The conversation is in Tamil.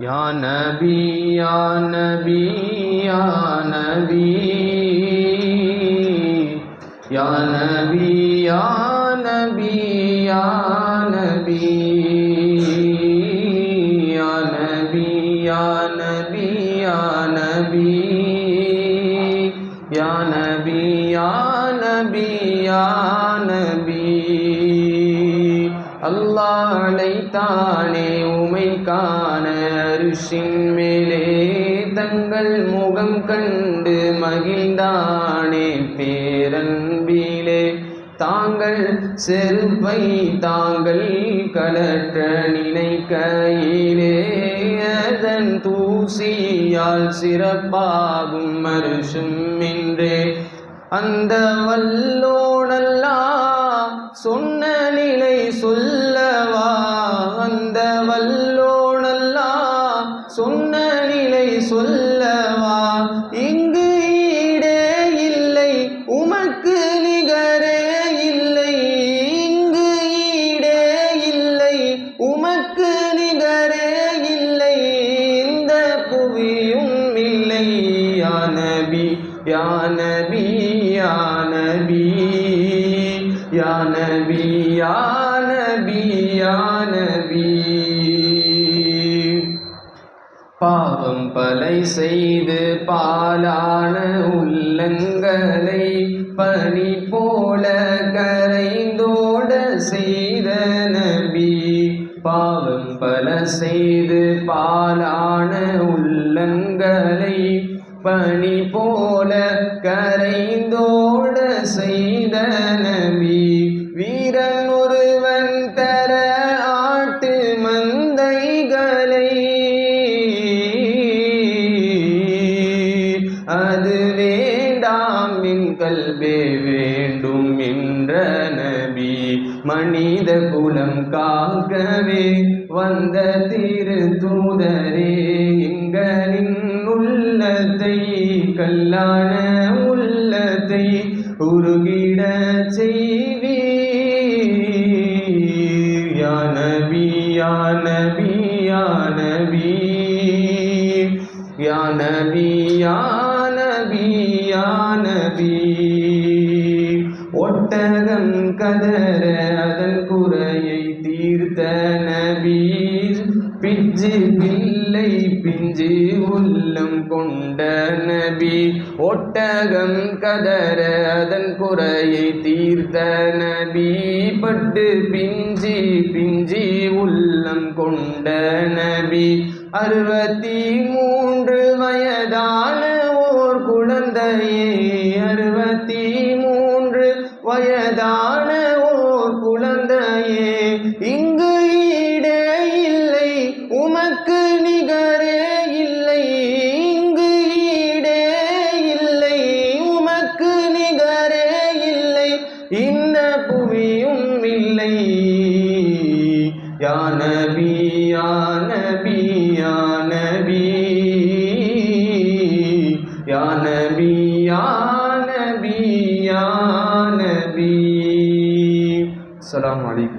யா நபி யா நபி யா நபி. யா நபி யா நபி யா நபி. யா நபி யா நபி யா நபி. யா நபி யா நபி யா நபி. அல்லாஹ் அழைத்தானே உமை காண அருஷின் மேலே தங்கள் முகம் கண்டு மகிழ்ந்தானே பேரன்பிலே. தாங்கள் செருப்பை தாங்கள் கலற்ற நினைக்கையிலே அதன் தூசியால் சிறப்பாகும் மருஷும் என்றே. அந்த வல்லோனல்லா சொன்ன நபி யா நபி யா நபி. யா நபி யா நபி யா நபி. பாவம் பலை செய்து பாலான உள்ளங்களை பனி போல கரைந்தோட செய்த நபி. பாவம் பல செய்து பாலான உள்ளங்களை பனி போல கரைந்தோட செய்த நபி. வீரன் ஒருவன் தர ஆட்டு மந்தைகளை. அது வேண்டாம் என் கல்வே வேண்டும் என்ற நபி. மனித குலம் காக்கவே வந்த திரு தூதரே. கல்லான உள்ளத்தை உருகிட செய்வி யானவி யானவி யானவி யானவி யானவி யானவி ஒட்டகம் கதற அதன் குறையை தீர்த்த பிஞ்சு பிள்ளை பிஞ்சு உள்ளம் கொண்ட நபி. ஒட்டகம் கதற அதன் குறையை தீர்த்த நபி. பட்டு பிஞ்சி பிஞ்சி உள்ளம் கொண்ட நபி. அறுபத்தி மூன்று வயதான ஓர் குழந்தையே. அறுபத்தி மூன்று வயதான இந்த புவியும் இல்லை. யானபி யானபி யானபி யானபி யானபி யானபி அலாம் வலைக்கும்